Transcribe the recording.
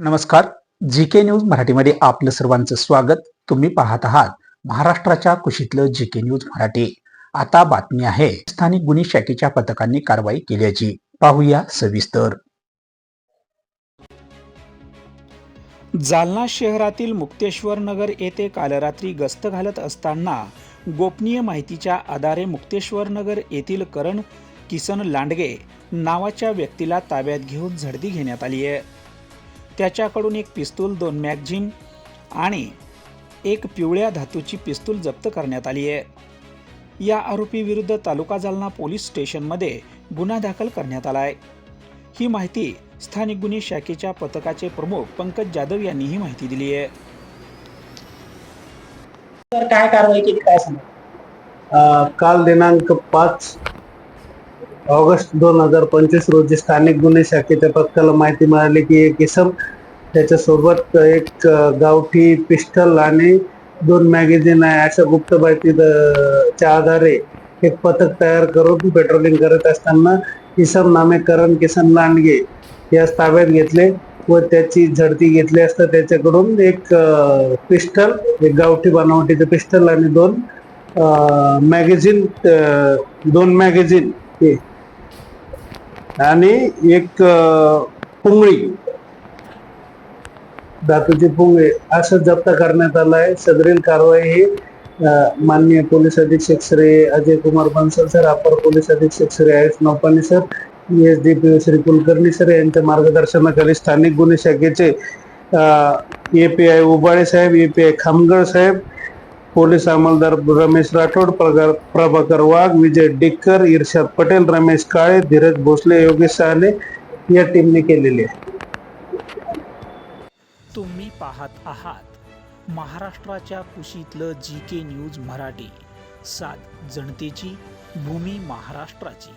नमस्कार. जी के न्यूज मराठीमध्ये आपलं सर्वांचं स्वागत. तुम्ही पाहत आहात महाराष्ट्राच्या कुशीतलं जी के न्यूज मराठी. आता बातमी आहे स्थानिक गुन्हे शाखेच्या पथकांनी कारवाई केल्याची. पाहूया सविस्तर. जालना शहरातील मुक्तेश्वर नगर येथे काल रात्री गस्त घालत असताना गोपनीय माहितीच्या आधारे मुक्तेश्वर नगर येथील करण किसन लांडगे नावाच्या व्यक्तीला ताब्यात घेऊन झडती घेण्यात आली आहे. त्याच्याकडून एक पिस्तूल दोन मॅगझिन आणि एक पिवळ्या धातूची पिस्तूल जप्त करण्यात आली आहे. या आरोपीविरुद्ध तालुका जालना पोलीस स्टेशनमध्ये गुन्हा दाखल करण्यात आला आहे. ही माहिती स्थानिक गुन्हे शाखेच्या पथकाचे प्रमुख पंकज जाधव यांनी ही माहिती दिली आहे. काय कारवाई केली काय सांगा काल दिनांक पाच ऑगस्ट दोन हजार पंचवीस रोजी स्थानिक गुन्हे शाखेच्या पथकाला माहिती मिळाली की एक इसम त्याच्यासोबत एक गावठी पिस्टल आणि दोन मॅगझिन आहे. अशा गुप्त माहितीच्या आधारे एक पथक तयार करून पेट्रोलिंग करत असताना इसम नामे करण किसन लांडगे यास ताब्यात घेतले व त्याची झडती घेतली असता त्याच्याकडून एक पिस्टल एक गावठी बनावटीचं पिस्टल आणि दोन मॅगझिन दोन मॅगझिन हे आणि एक पुंगळी. धातूची पुंगळी. असं जप्त करण्यात आलं आहे सदरील कारवाई ही माननीय पोलीस अधीक्षक श्री अजय कुमार बन्सल सर अपर पोलीस अधीक्षक Shri Ayush Naupani sir S D P Shri Kulkarni sir यांच्या मार्गदर्शनाखाली स्थानिक गुन्हे शाखेचे ए पी आय उबाळे साहेब ए पी आय खामगळ साहेब पोलीस अंमलदार रमेश राठोड प्रगार प्रभाकर वाघ विजय डिक्कर इर्षाद पटेल रमेश काळे धीरज भोसले योगेश शहाणे या टीमने केलेली आहे तुम्ही पाहत आहात महाराष्ट्राच्या कुशीतलं जी के न्यूज मराठी. सात जनतेची भूमी महाराष्ट्राची.